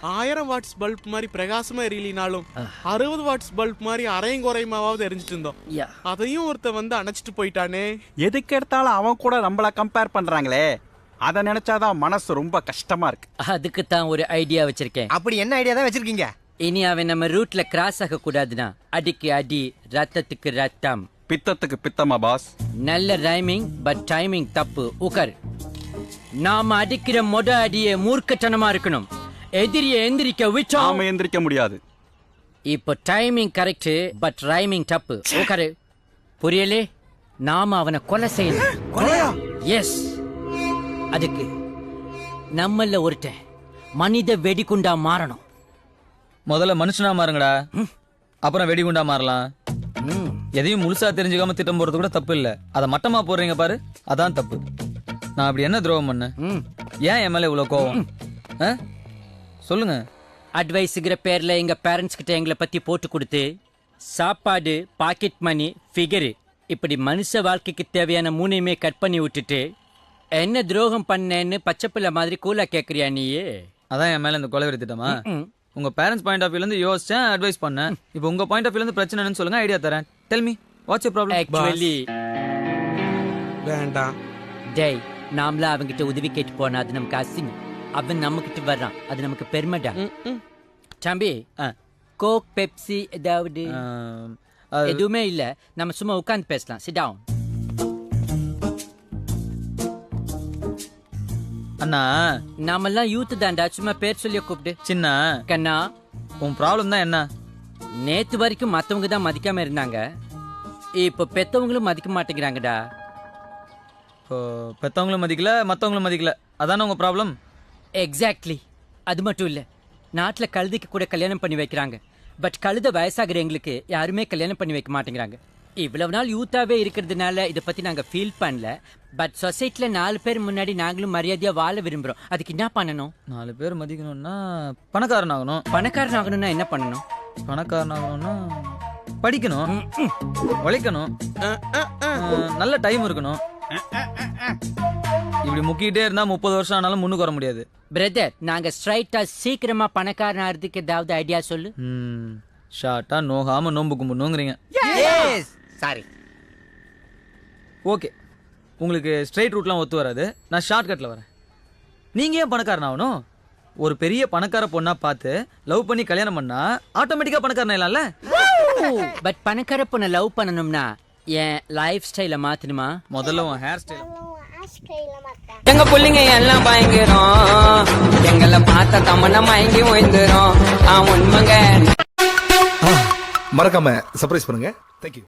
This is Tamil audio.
ஆயிரம் வாட்ஸ் பல்ப் மாதிரி பிரகாசமா எரியலினாலும் அறுபது வாட்ஸ் பல்ப் மாதிரி அரையும் குறையுமாவது எரிஞ்சிட்டு இருந்தோம். யா. அதையும் ஒருத்த வந்து அணைச்சிட்டு போயிட்டானே. எதுக்கு எடுத்தாலும் அவன் கூட நம்மள கம்பேர் பண்றாங்களே. அதை நினைச்சாதான் மனசு ரொம்ப கஷ்டமா இருக்கு. அதுக்கு தான் ஒரு ஐடியா வச்சிருக்கேன். அப்படி என்ன ஐடியா தான் வச்சிருக்கீங்க? இனி அவன் நம்ம ரூட்ல கிராஸ் ஆக கூடாதுன்னா அடிக்கு அடி ரத்தத்துக்கு ரத்தம். பித்தத்துக்கு பித்தமா பாஸ் நல்ல ரைமிங் பட் டைமிங் தப்பு. உக்கர் நாம அடிக்கிற மொத அடியே மூர்க்கத்தனமா இருக்கணும். எதிரிய எந்திரிக்க விட்டோம். நாம எந்திரிக்க முடியாது. இப்போ டைமிங் கரெக்ட் பட் ரைமிங் தப்பு உக்கரு புரியலே? நாம அவனை கொலை செய்யணும். எஸ் அதுக்கு நம்மள ஒருத்தன் மனித வெடிகுண்டா மாறணும். முதல்ல மனுஷனா மாறுங்கடா. அப்புறம் வெடிகுண்டா மாறலாம். ம். எதையும் முழுசா தெரிஞ்சுக்காம திட்டம் போறது கூட தப்பு இல்ல. அத மட்டமா போடுறீங்க பாரு அதான் தப்பு. நான் அப்படி என்ன துரோகம் பண்ணேன்? ம். ஏன் என் மேல இவ்வளவு கோவம்? ஆ? சொல்லுங்க. அட்வைஸுங்கிற பேர்ல எங்க பேரண்ட்ஸ் கிட்ட எங்களை பத்தி போட்டு கொடுத்து சாப்பாடு பாக்கெட் மணி ஃபிகரு இப்படி மனுஷ வாழ்க்கைக்கு தேவையான மூணையுமே கட் பண்ணி விட்டுட்டு என்ன துரோகம் பண்ணேன்னு பச்சைப்பிள்ளை மாதிரி கூலா கேக்குறியா நீயே? அதான் என் மேல இந்த கொலை திட்டமா ம். உங்க பேரண்ட்ஸ் பாயிண்ட் ஆஃப் வியூல இருந்து யோசிச்சேன் அட்வைஸ் பண்ணேன். இப்போ உங்க பாயிண்ட் ஆஃப் வியூல இருந்து பிரச்சனை என்னன்னு சொல்லுங்க ஐடியா தரேன். Tell me what's you problem actually வேண்டாம். டேய் நாமளா அவன்கிட்ட உதவி கேட்டு போனா அது நமக்கு அசிங்கம் அவன் நம்ம கிட்ட வர்றான். அது நமக்கு பெருமைடா. தம்பி கோக் பெப்சி ஏதாவது? எதுவுமே இல்ல. நம்ம சும்மா உட்கார்ந்து பேசலாம். சிட் டவுன் அண்ணா. நாமெல்லாம் யூத் தான்டா. சும்மா பேர் சொல்லி கூப்பிடு. சின்ன. கண்ணா. உன் ப்ராப்ளம் தான் என்ன? நேத்து வரைக்கும் மத்தவங்க தான் மதிக்காம இருந்தாங்க. இப்போ பெத்தவங்களும் மதிக்க மாட்டேங்கிறாங்கடா. இப்போ பெத்தவங்களும் மதிக்கல மத்தவங்களும் மதிக்கல. அதானே உங்க ப்ராப்ளம் எக்ஸாக்ட்லி அது மட்டும் இல்ல. நாட்டுல கழுதைக்கு கூட கல்யாணம் பண்ணி வைக்கிறாங்க. பட் கழுத வயசாகிற எங்களுக்கு யாருமே கல்யாணம் பண்ணி வைக்க மாட்டேங்கிறாங்க. இவ்வளவு நாள் யூத்தாவே இருக்கிறதுனால இதை பத்தி நாங்க ஃபீல் பண்ணல. பட் சொசைட்டில நாலு பேர் முன்னாடி நாங்களும் மரியாதையா வாழ விரும்புறோம். அதுக்கு என்ன பண்ணணும்? நாலு பேர் மதிக்கணும்னா பணக்காரன் ஆகணும். பணக்காரன் ஆகணும்னா என்ன பண்ணணும்? பணக்காரன் ஆகணும்னா படிக்கணும். உழைக்கணும். நல்ல டைம் இருக்கணும். இப்படி முக்கிட்டே இருந்தா முப்பது வருஷம் ஆனாலும் முன்னுக்கு வர முடியாது. பிரதர் நாங்க ஸ்ட்ரைட்டா சீக்கிரமா பணக்காரன் ஆகிறதுக்கு ஏதாவது ஐடியா சொல்லு. ம் ஷார்ட்டா நோகாம நோம்பு கும்பிடணுங்கிறீங்க. சாரி ஓகே உங்களுக்கு ஸ்ட்ரைட் ரூட்லாம் ஒத்து வராது. நான் ஷார்ட் கட்ல வரேன். நீங்க ஏன் பணக்காரன் ஆகணும்? ஒரு பெரிய பணக்கார பொண்ணா பார்த்து லவ் பண்ணி கல்யாணம் பண்ணா ஆட்டோமேட்டிக்கா பணக்காரன் ஆயிடலாம்ல பட் பணக்கார பொண்ணை லவ் பண்ணணும்னா என் லைஃப் ஸ்டைலை மாத்தணுமா? முதல்ல உன் ஹேர் ஸ்டைல் எங்க புள்ளைங்க எல்லாம் பயங்கரம். எங்களை பார்த்த தமன மயங்கி ஓய்ந்துரும். ஆ உண்மைங்க. மறக்காம சர்ப்ரைஸ் பண்ணுங்க. தேங்க்யூ